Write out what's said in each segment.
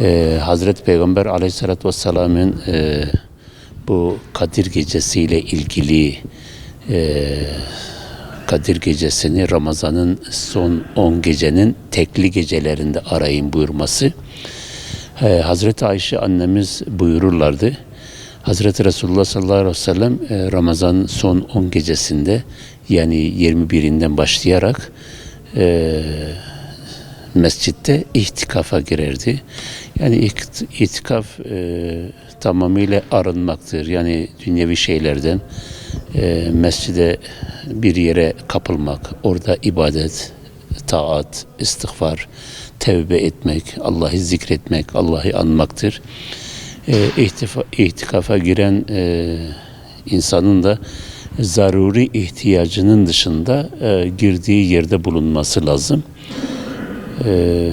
Ee, Hazreti Peygamber aleyhissalatü vesselamın e, bu Kadir gecesiyle ilgili e, Kadir gecesini Ramazan'ın son 10 gecenin tekli gecelerinde arayın buyurması. Ee, Hazreti Ayşe annemiz buyururlardı. Hazreti Resulullah sallallahu aleyhi ve sellem e, Ramazan'ın son 10 gecesinde yani 21'inden başlayarak e, mescitte ihtikafa girerdi. Yani itikaf e, tamamıyla arınmaktır. Yani dünyevi şeylerden e, mescide bir yere kapılmak, orada ibadet, taat, istiğfar, tevbe etmek, Allah'ı zikretmek, Allah'ı anmaktır. E, ihtifa, ihtikafa giren e, insanın da zaruri ihtiyacının dışında e, girdiği yerde bulunması lazım. Ee,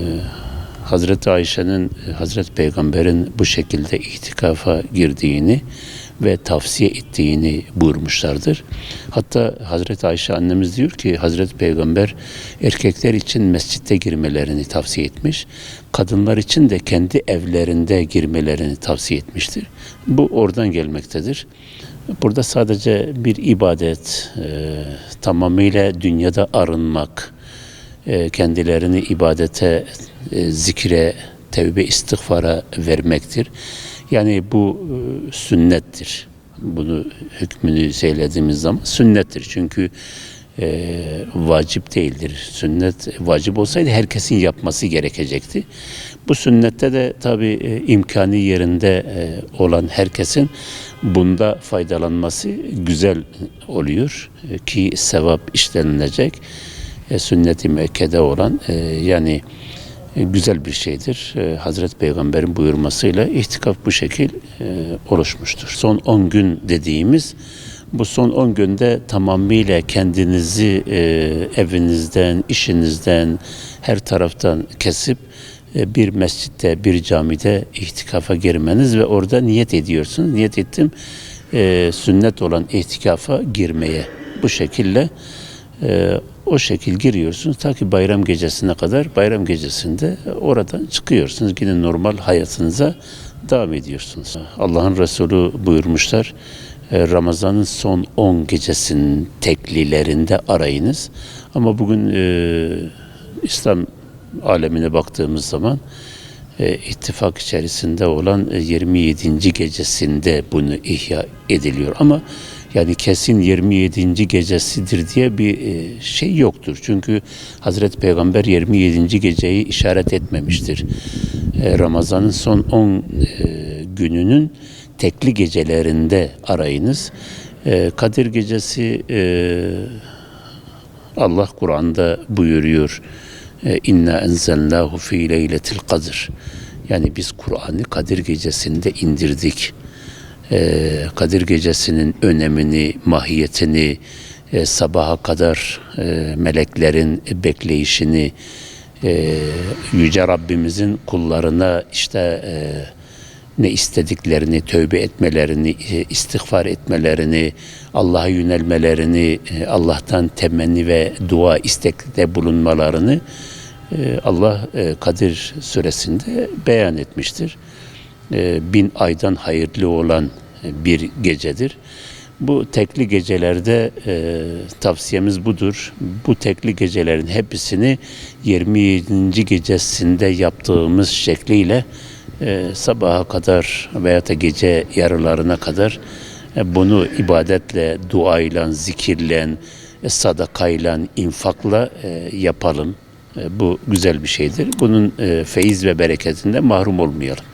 Hazreti Ayşe'nin, Hazreti Peygamber'in bu şekilde itikafa girdiğini ve tavsiye ettiğini buyurmuşlardır. Hatta Hazreti Ayşe annemiz diyor ki Hazreti Peygamber erkekler için mescitte girmelerini tavsiye etmiş. Kadınlar için de kendi evlerinde girmelerini tavsiye etmiştir. Bu oradan gelmektedir. Burada sadece bir ibadet, e, tamamıyla dünyada arınmak, e, kendilerini ibadete, e, zikre, tevbe istiğfara vermektir. Yani bu e, sünnettir. Bunu hükmünü söylediğimiz zaman sünnettir. Çünkü e, vacip değildir. Sünnet vacip olsaydı herkesin yapması gerekecekti. Bu sünnette de tabi e, imkanı yerinde e, olan herkesin bunda faydalanması güzel oluyor E, ki sevap işlenilecek e, sünnet-i müekkede olan e, yani e, güzel bir şeydir. E, Hazreti Peygamber'in buyurmasıyla ihtikaf bu şekil e, oluşmuştur. Son 10 gün dediğimiz bu son 10 günde tamamıyla kendinizi e, evinizden, işinizden, her taraftan kesip bir mescitte, bir camide ihtikafa girmeniz ve orada niyet ediyorsunuz. Niyet ettim sünnet olan ihtikafa girmeye. Bu şekilde o şekil giriyorsunuz ta ki bayram gecesine kadar. Bayram gecesinde oradan çıkıyorsunuz. Yine normal hayatınıza devam ediyorsunuz. Allah'ın Resulü buyurmuşlar. e, Ramazan'ın son 10 gecesinin teklilerinde arayınız. Ama bugün e, İslam alemine baktığımız zaman e, ittifak içerisinde olan e, 27. gecesinde bunu ihya ediliyor. Ama yani kesin 27. gecesidir diye bir e, şey yoktur. Çünkü Hazreti Peygamber 27. geceyi işaret etmemiştir. E, Ramazan'ın son 10 e, gününün tekli gecelerinde arayınız. Kadir gecesi Allah Kur'an'da buyuruyor. İnna enzelnahu fi leyletil kadr. Yani biz Kur'an'ı Kadir gecesinde indirdik. E, Kadir gecesinin önemini, mahiyetini, e, sabaha kadar e, meleklerin bekleyişini, e, Yüce Rabbimizin kullarına işte ne istediklerini, tövbe etmelerini, istiğfar etmelerini, Allah'a yönelmelerini, Allah'tan temenni ve dua istekte bulunmalarını Allah Kadir suresinde beyan etmiştir. E, Bin aydan hayırlı olan e, bir gecedir. Bu tekli gecelerde e, tavsiyemiz budur. Bu tekli gecelerin hepsini 27. gecesinde yaptığımız şekliyle e, sabaha kadar veya da gece yarılarına kadar e, bunu ibadetle, duayla, zikirle, e, sadakayla, infakla e, yapalım. E, bu güzel bir şeydir. Bunun e, feyiz ve bereketinde mahrum olmayalım.